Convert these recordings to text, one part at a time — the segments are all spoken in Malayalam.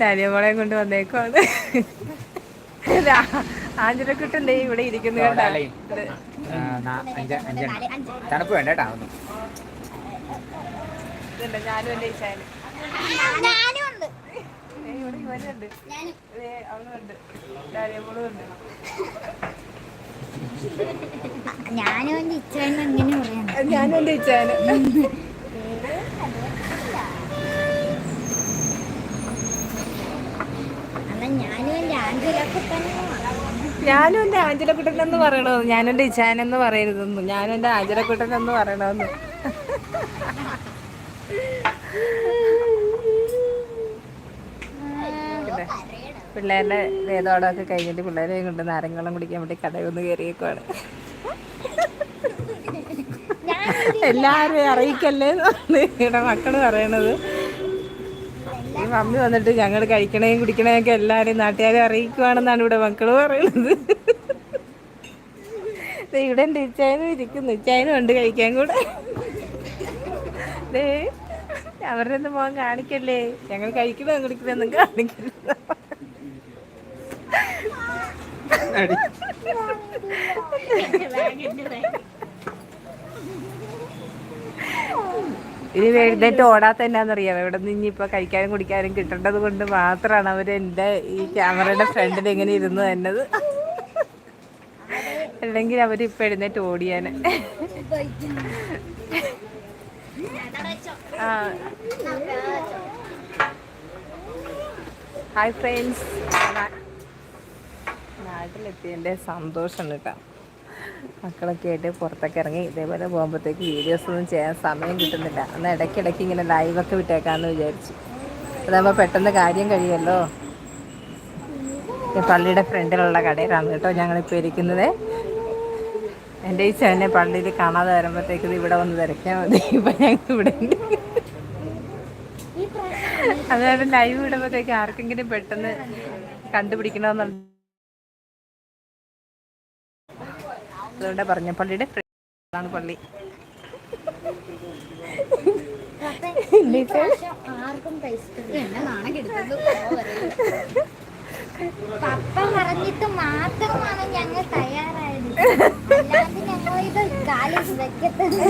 ഡാനിയമോളെ കൊണ്ട് വന്നേക്കുവാണ് ആഞ്ചലക്കുട്ടന്റെ ഇവിടെ ഇരിക്കുന്നു തണുപ്പ് വേണ്ട കേട്ടോ ഒന്നും ഇതുണ്ട്, ഞാനും എന്റെ ഈശാനും. ഞാനും ഇവിടെ ഇവനുണ്ട് ഞാനും. ഉണ്ട്. എങ്ങനെ പറയാം എന്റെ ഈശാനും എന്നാ ഞാനും ഞാനും ആഞ്ചലക്കുട്ടൻ എന്ന് പറയണമെന്ന് ഞാനും എന്റെ ഇച്ചാൻ എന്ന് പറയരുതെന്ന് ഞാനും എന്റെ ആഞ്ചലക്കുട്ടൻ എന്ന് പറയണമെന്ന് പിള്ളേരുടെ വേദോടമൊക്കെ കഴിഞ്ഞിട്ട് പിള്ളേരെ കൊണ്ട് നാരങ്ങളും കുടിക്കാൻ വേണ്ടി കടയൊന്ന് കയറിയേക്കുവാണ്. എല്ലാവരെയും അറിയിക്കല്ലേ എന്നാണ് ഇവിടെ മക്കൾ പറയണത്. ഈ മമ്മി വന്നിട്ട് ഞങ്ങൾ കഴിക്കണേയും കുടിക്കണേയും ഒക്കെ എല്ലാവരെയും നാട്ടുകാരെ അറിയിക്കുവാണെന്നാണ് ഇവിടെ മക്കൾ പറയുന്നത്. ഇവിടെ ഉണ്ട് ഇച്ചായനും ഇരിക്കുന്നു. ഇച്ചായനും ഉണ്ട് കഴിക്കാൻ കൂടെ. ദേ അവരുടെ ഒന്നും പോകാൻ കാണിക്കല്ലേ? ഞങ്ങൾ കഴിക്കണോ കുടിക്കണമെന്നും കാണിക്കില്ല. ഇനി എഴുന്നേറ്റ് ഓടാത്ത എന്നാന്നറിയാം എവിടെ നിന്ന് ഇനിയിപ്പോൾ കഴിക്കാനും കുടിക്കാനും കിട്ടേണ്ടത് കൊണ്ട് മാത്രമാണ് അവർ എന്റെ ഈ ക്യാമറയുടെ ഫ്രണ്ടിൽ ഇങ്ങനെ ഇരുന്നു തന്നത്. അല്ലെങ്കിൽ അവരിപ്പോൾ എഴുന്നേറ്റ് ഓടിയാന്. ആ. ഹായ് ഫ്രണ്ട്സ് നാട്ടിലെത്തിയതിന്റെ സന്തോഷം കേട്ടോ. മക്കളൊക്കെ ആയിട്ട് പുറത്തൊക്കെ ഇറങ്ങി ഇതേപോലെ പോകുമ്പോഴത്തേക്ക് വീഡിയോസ് ഒന്നും ചെയ്യാൻ സമയം കിട്ടുന്നില്ല. അന്ന് ഇടയ്ക്കിടയ്ക്ക് ഇങ്ങനെ ലൈവൊക്കെ വിട്ടേക്കാമെന്ന് വിചാരിച്ചു. അതാകുമ്പോൾ പെട്ടെന്ന് കാര്യം കഴിയുമല്ലോ? പള്ളിയുടെ ഫ്രണ്ടിലുള്ള കടയിലാണ് കേട്ടോ ഞങ്ങളിപ്പോൾ ഇരിക്കുന്നത്. എന്റെ ഈ ചേനെ പള്ളിയിൽ കാണാതെ വരുമ്പോഴത്തേക്ക് ഇവിടെ വന്ന് തിരക്കാൻ മതി. ഇപ്പം ഞങ്ങൾ ഇവിടെ ഉണ്ട്. ലൈവ് വിടുമ്പോഴത്തേക്ക് ആർക്കെങ്കിലും പെട്ടെന്ന് കണ്ടുപിടിക്കണമെന്നുണ്ട് അതുകൊണ്ട് പറഞ്ഞ. പള്ളിയുടെ ഫ്രണ്ടാണ് പള്ളി. ആർക്കും പപ്പ പറഞ്ഞിട്ട് മാത്രമാണ് ഞങ്ങൾ തയ്യാറായത്. അല്ലാതെ ഞങ്ങൾ ഇത് കാലിൽ വെക്കത്തില്ല.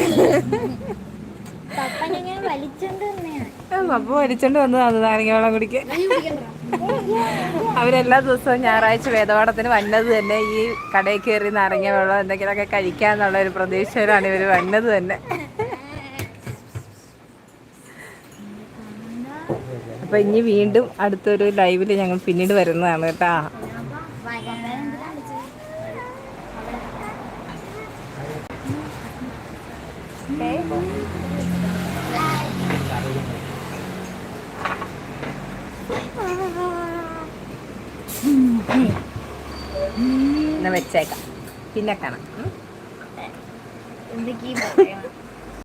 പപ്പ ഞങ്ങൾ വലിച്ചോണ്ട് തന്നെയാണ് പപ്പ വലിച്ചോണ്ട് വന്നതാണ് നാരങ്ങ വെള്ളം കുടിക്കാൻ അവരെല്ലാ ദിവസവും ഞായറാഴ്ച വേദപാഠത്തിന് വന്നത് തന്നെ ഈ കടയിൽ കയറി നാരങ്ങ വെള്ളം എന്തെങ്കിലുമൊക്കെ കഴിക്കാന്നുള്ള ഒരു പ്രതീക്ഷയിലാണ് ഇവർ വന്നത് തന്നെ. അപ്പൊ ഇനി വീണ്ടും അടുത്തൊരു ലൈവിൽ ഞങ്ങൾ പിന്നീട് വരുന്നതാണ് കേട്ടാ. എന്നാ വെച്ചേക്കാം. പിന്നെ കാണാം. എന്തൊക്കെയും